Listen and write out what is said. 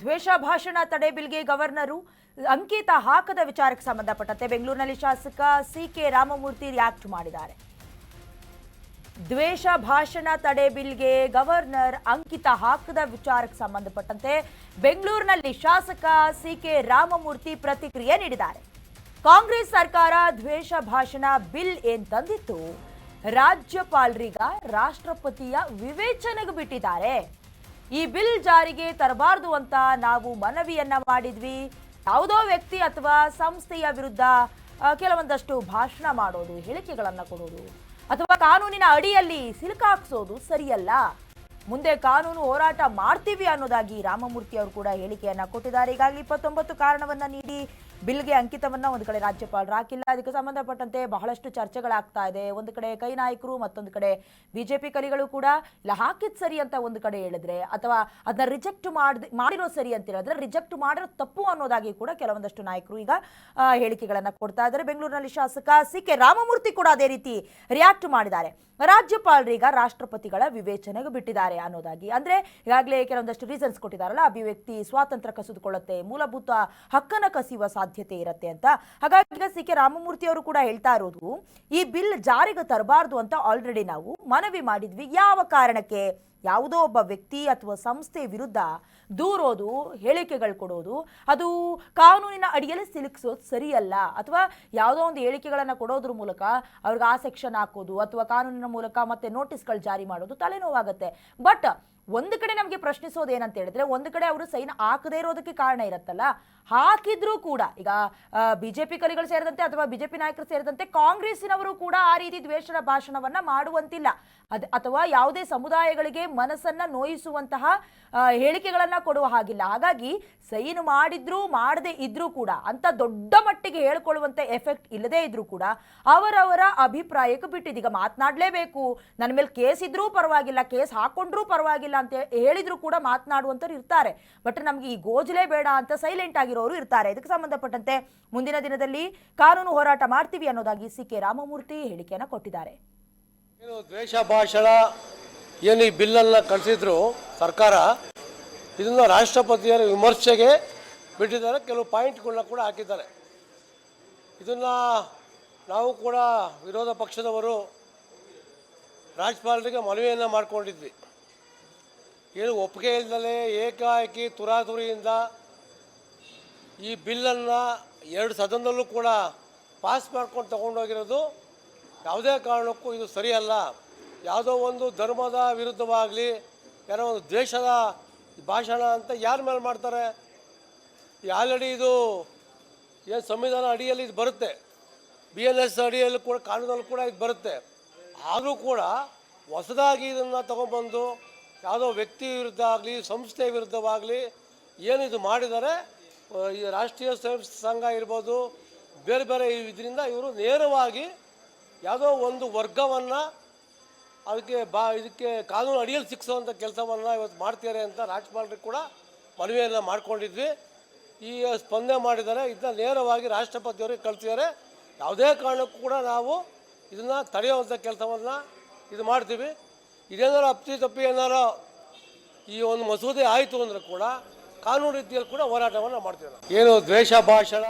ದ್ವೇಷ ಭಾಷಣ ತಡೆ ಬಿಲ್ಗೆ ಗವರ್ನರು ಅಂಕಿತ ಹಾಕದ ವಿಚಾರಕ್ಕೆ ಸಂಬಂಧಪಟ್ಟಂತೆ ಬೆಂಗಳೂರಿನಲ್ಲಿ ಶಾಸಕ ಸಿ ಕೆ ರಾಮಮೂರ್ತಿ ರಿಯಾಕ್ಟ್ ಮಾಡಿದ್ದಾರೆ. ದ್ವೇಷ ಭಾಷಣ ತಡೆ ಬಿಲ್ಗೆ ಗವರ್ನರ್ ಅಂಕಿತ ಹಾಕದ ವಿಚಾರಕ್ಕೆ ಸಂಬಂಧಪಟ್ಟಂತೆ ಬೆಂಗಳೂರಿನಲ್ಲಿ ಶಾಸಕ ಸಿ ಕೆ ರಾಮಮೂರ್ತಿ ಪ್ರತಿಕ್ರಿಯೆ ನೀಡಿದ್ದಾರೆ. ಕಾಂಗ್ರೆಸ್ ಸರ್ಕಾರ ದ್ವೇಷ ಭಾಷಣ ಬಿಲ್ ಏನ್ ತಂದಿತ್ತು? ರಾಜ್ಯಪಾಲರಿಗ ರಾಷ್ಟ್ರಪತಿಯ ವಿವೇಚನೆಗೆ ಬಿಟ್ಟಿದ್ದಾರೆ. ಈ ಬಿಲ್ ಜಾರಿಗೆ ತರಬಾರದು ಅಂತ ನಾವು ಮನವಿಯನ್ನ ಮಾಡಿದ್ವಿ. ಯಾವುದೋ ವ್ಯಕ್ತಿ ಅಥವಾ ಸಂಸ್ಥೆಯ ವಿರುದ್ಧ ಕೆಲವೊಂದಷ್ಟು ಭಾಷಣ ಮಾಡೋದು, ಹೇಳಿಕೆಗಳನ್ನು ಕೊಡೋದು ಅಥವಾ ಕಾನೂನಿನ ಅಡಿಯಲ್ಲಿ ಸಿಲುಕಾಕ್ಸೋದು ಸರಿಯಲ್ಲ. ಮುಂದೆ ಕಾನೂನು ಹೋರಾಟ ಮಾಡ್ತೀವಿ ಅನ್ನೋದಾಗಿ ರಾಮಮೂರ್ತಿ ಅವರು ಕೂಡ ಹೇಳಿಕೆಯನ್ನ ಕೊಟ್ಟಿದ್ದಾರೆ. ಈಗಾಗಲೇ ಇಪ್ಪತ್ತೊಂಬತ್ತು ಕಾರಣವನ್ನ ನೀಡಿ ಬಿಲ್ಗೆ ಅಂಕಿತವನ್ನ ಒಂದು ಕಡೆ ರಾಜ್ಯಪಾಲರು ಹಾಕಿಲ್ಲ ಅದಕ್ಕೆ ಸಂಬಂಧಪಟ್ಟಂತೆ ಬಹಳಷ್ಟು ಚರ್ಚೆಗಳಾಗ್ತಾ ಇದೆ. ಒಂದು ಕಡೆ ಕೈ ನಾಯಕರು, ಮತ್ತೊಂದು ಕಡೆ ಬಿಜೆಪಿ ಕಲಿಗಳು ಕೂಡ, ಇಲ್ಲ ಹಾಕಿದ್ ಸರಿ ಅಂತ ಒಂದು ಕಡೆ ಹೇಳಿದ್ರೆ, ಅಥವಾ ಅದನ್ನ ರಿಜೆಕ್ಟ್ ಮಾಡಿ ಮಾಡಿರೋ ಸರಿ ಅಂತ ಹೇಳಿದ್ರೆ ರಿಜೆಕ್ಟ್ ಮಾಡಿರೋ ತಪ್ಪು ಅನ್ನೋದಾಗಿ ಕೂಡ ಕೆಲವೊಂದಷ್ಟು ನಾಯಕರು ಈಗ ಹೇಳಿಕೆಗಳನ್ನ ಕೊಡ್ತಾ ಇದ್ದಾರೆ. ಬೆಂಗಳೂರಿನಲ್ಲಿ ಶಾಸಕ ಸಿ ಕೆ ರಾಮಮೂರ್ತಿ ಕೂಡ ಅದೇ ರೀತಿ ರಿಯಾಕ್ಟ್ ಮಾಡಿದ್ದಾರೆ. ರಾಜ್ಯಪಾಲರೀಗ ರಾಷ್ಟ್ರಪತಿಗಳ ವಿವೇಚನೆಗೆ ಬಿಟ್ಟಿದ್ದಾರೆ. ಅನ್ನೋದಾಗಿ. ಅಂದ್ರೆ ಈಗಾಗಲೇ ಕೆಲವೊಂದಷ್ಟು ರೀಸನ್ಸ್ ಕೊಟ್ಟಿದಾರಲ್ಲ ಅಭಿವ್ಯಕ್ತಿ ಸ್ವಾತಂತ್ರ್ಯ ಕಸಿದುಕೊಳ್ಳುತ್ತೆ, ಮೂಲಭೂತ ಹಕ್ಕನ್ನ ಕಸಿಯುವ ಸಾಧ್ಯತೆ ಇರುತ್ತೆ ಅಂತ. ಹಾಗಾಗಿ ಈಗ ಸಿ ರಾಮಮೂರ್ತಿ ಅವರು ಕೂಡ ಹೇಳ್ತಾ ಇರೋದು, ಈ ಬಿಲ್ ಜಾರಿಗೆ ತರಬಾರ್ದು ಅಂತ ಆಲ್ರೆಡಿ ನಾವು ಮನವಿ ಮಾಡಿದ್ವಿ. ಯಾವ ಕಾರಣಕ್ಕೆ? ಯಾವುದೋ ಒಬ್ಬ ವ್ಯಕ್ತಿ ಅಥವಾ ಸಂಸ್ಥೆ ವಿರುದ್ಧ ದೂರೋದು, ಹೇಳಿಕೆಗಳು ಕೊಡೋದು, ಅದು ಕಾನೂನಿನ ಅಡಿಯಲ್ಲಿ ಸಿಲುಕಿಸೋದು ಸರಿಯಲ್ಲ. ಅಥವಾ ಯಾವುದೋ ಒಂದು ಹೇಳಿಕೆಗಳನ್ನು ಕೊಡೋದ್ರ ಮೂಲಕ ಅವ್ರಿಗೆ ಆ ಸೆಕ್ಷನ್ ಹಾಕೋದು ಅಥವಾ ಕಾನೂನಿನ ಮೂಲಕ ಮತ್ತೆ ನೋಟಿಸ್ಗಳು ಜಾರಿ ಮಾಡೋದು ತಲೆನೋವಾಗುತ್ತೆ. ಬಟ್ ಒಂದು ಕಡೆ ನಮಗೆ ಪ್ರಶ್ನಿಸೋದು ಏನಂತ ಹೇಳಿದ್ರೆ, ಒಂದು ಕಡೆ ಅವರು ಸೈನ್ ಹಾಕದೇ ಇರೋದಕ್ಕೆ ಕಾರಣ ಇರುತ್ತಲ್ಲ? ಹಾಕಿದ್ರೂ ಕೂಡ, ಈಗ ಬಿಜೆಪಿ ಕಲಿಗಳು ಸೇರಿದಂತೆ ಅಥವಾ ಬಿಜೆಪಿ ನಾಯಕರು ಸೇರಿದಂತೆ ಕಾಂಗ್ರೆಸ್ಸಿನವರು ಕೂಡ ಆ ರೀತಿ ದ್ವೇಷದ ಭಾಷಣವನ್ನ ಮಾಡುವಂತಿಲ್ಲ. ಅದ್, ಅಥವಾ ಯಾವುದೇ ಸಮುದಾಯಗಳಿಗೆ ಮನಸ್ಸನ್ನ ನೋಯಿಸುವಂತಹ ಹೇಳಿಕೆಗಳನ್ನ ಕೊಡುವ ಹಾಗಿಲ್ಲ. ಹಾಗಾಗಿ ಸೈನ್ ಮಾಡಿದ್ರೂ ಮಾಡದೇ ಇದ್ರೂ ಕೂಡ, ಅಂತ ದೊಡ್ಡ ಮಟ್ಟಿಗೆ ಹೇಳ್ಕೊಳ್ಳುವಂತ ಎಫೆಕ್ಟ್ ಇಲ್ಲದೇ ಇದ್ರೂ ಕೂಡ ಅವರವರ ಅಭಿಪ್ರಾಯಕ್ಕೆ ಬಿಟ್ಟಿದ್ದೀಗ. ಮಾತನಾಡಲೇಬೇಕು. ನನ್ನ ಮೇಲೆ ಕೇಸ್ ಇದ್ರೂ ಪರವಾಗಿಲ್ಲ, ಕೇಸ್ ಹಾಕೊಂಡ್ರೂ ಪರವಾಗಿಲ್ಲ. ಅಂತ ಹೇಳಿದ್ರು ಕೂಡ ಮಾತನಾಡುವಂತವ್ರು ಇರ್ತಾರೆ. ಬಟ್ ನಮ್ಗೆ ಈ ಗೋಜಲೇ ಬೇಡ ಅಂತ ಸೈಲೆಂಟ್ ಆಗಿರೋರು ಇರ್ತಾರೆ. ಇದಕ್ಕೆ ಸಂಬಂಧಪಟ್ಟಂತೆ ಮುಂದಿನ ದಿನದಲ್ಲಿ ಕಾನೂನು ಹೋರಾಟ ಮಾಡ್ತೀವಿ ಅನ್ನೋದಾಗಿ ಸಿ ಕೆ ರಾಮಮೂರ್ತಿ ಹೇಳಿಕೆಯನ್ನ ಕೊಟ್ಟಿದ್ದಾರೆ. ಏನು ದ್ವೇಷ ಭಾಷಣ, ಏನು ಈ ಬಿಲ್ಲನ್ನು ಕಳಿಸಿದ್ರು ಸರ್ಕಾರ, ಇದನ್ನು ರಾಷ್ಟ್ರಪತಿಯರ ವಿಮರ್ಶೆಗೆ ಬಿಟ್ಟಿದ್ದಾರೆ. ಕೆಲವು ಪಾಯಿಂಟ್ಗಳನ್ನ ಕೂಡ ಹಾಕಿದ್ದಾರೆ. ಇದನ್ನು ನಾವು ಕೂಡ ವಿರೋಧ ಪಕ್ಷದವರು ರಾಜ್ಯಪಾಲರಿಗೆ ಮನವಿಯನ್ನು ಮಾಡಿಕೊಂಡಿದ್ವಿ. ಏನು ಒಪ್ಪಿಗೆ ಇಲ್ಲದೆ ಏಕಾಏಕಿ ತುರಾತುರಿಯಿಂದ ಈ ಬಿಲ್ಲನ್ನು ಎರಡು ಸದನದಲ್ಲೂ ಕೂಡ ಪಾಸ್ ಮಾಡ್ಕೊಂಡು ತಗೊಂಡೋಗಿರೋದು ಯಾವುದೇ ಕಾರಣಕ್ಕೂ ಇದು ಸರಿಯಲ್ಲ. ಯಾವುದೋ ಒಂದು ಧರ್ಮದ ವಿರುದ್ಧವಾಗಲಿ, ಯಾರೋ ಒಂದು ದ್ವೇಷದ ಭಾಷಣ ಅಂತ ಯಾರ ಮೇಲೆ ಮಾಡ್ತಾರೆ? ಆಲ್ರೆಡಿ ಇದು ಏನು ಸಂವಿಧಾನ ಅಡಿಯಲ್ಲಿ ಇದು ಬರುತ್ತೆ. ಬಿ ಎಲ್ ಎಸ್ ಅಡಿಯಲ್ಲಿ ಕೂಡ, ಕಾನೂನಲ್ಲಿ ಕೂಡ ಇದು ಬರುತ್ತೆ. ಆದರೂ ಕೂಡ ಹೊಸದಾಗಿ ಇದನ್ನು ತಗೊಂಬಂದು ಯಾವುದೋ ವ್ಯಕ್ತಿ ವಿರುದ್ಧ ಆಗಲಿ, ಸಂಸ್ಥೆ ವಿರುದ್ಧವಾಗಲಿ ಏನಿದು ಮಾಡಿದರೆ ಈ ರಾಷ್ಟ್ರೀಯ ಸ್ವಯಂ ಸಂಘ ಇರ್ಬೋದು, ಬೇರೆ ಬೇರೆ ಇದರಿಂದ ಇವರು ನೇರವಾಗಿ ಯಾವುದೋ ಒಂದು ವರ್ಗವನ್ನು ಅದಕ್ಕೆ ಬಾ, ಇದಕ್ಕೆ ಕಾನೂನು ಅಡಿಯಲ್ಲಿ ಸಿಕ್ಕಿಸುವಂಥ ಕೆಲಸವನ್ನು ಇವತ್ತು ಮಾಡ್ತಾರೆ ಅಂತ ರಾಜ್ಯಪಾಲರಿಗೆ ಕೂಡ ಮನವಿಯನ್ನು ಮಾಡ್ಕೊಂಡಿದ್ವಿ. ಈ ಸ್ಪಂದನೆ ಮಾಡಿದ್ದಾರೆ ಇದನ್ನ ನೇರವಾಗಿ ರಾಷ್ಟ್ರಪತಿಯವರಿಗೆ ಕಳಿಸಿದ್ದಾರೆ ಯಾವುದೇ ಕಾರಣಕ್ಕೂ ಕೂಡ ನಾವು ಇದನ್ನು ತಡೆಯುವಂಥ ಕೆಲಸವನ್ನು ಇದು ಮಾಡ್ತೀವಿ. ಇದೇನಾರು ಅಪ್ಪಿ ತಪ್ಪಿ ಏನಾರೋ ಈ ಒಂದು ಮಸೂದೆ ಆಯಿತು ಅಂದರೆ ಕೂಡ ಕಾನೂನು ರೀತಿಯಲ್ಲಿ ಕೂಡ ಹೋರಾಟವನ್ನು ಮಾಡ್ತೀವಿ ಏನು ದ್ವೇಷ ಭಾಷಣ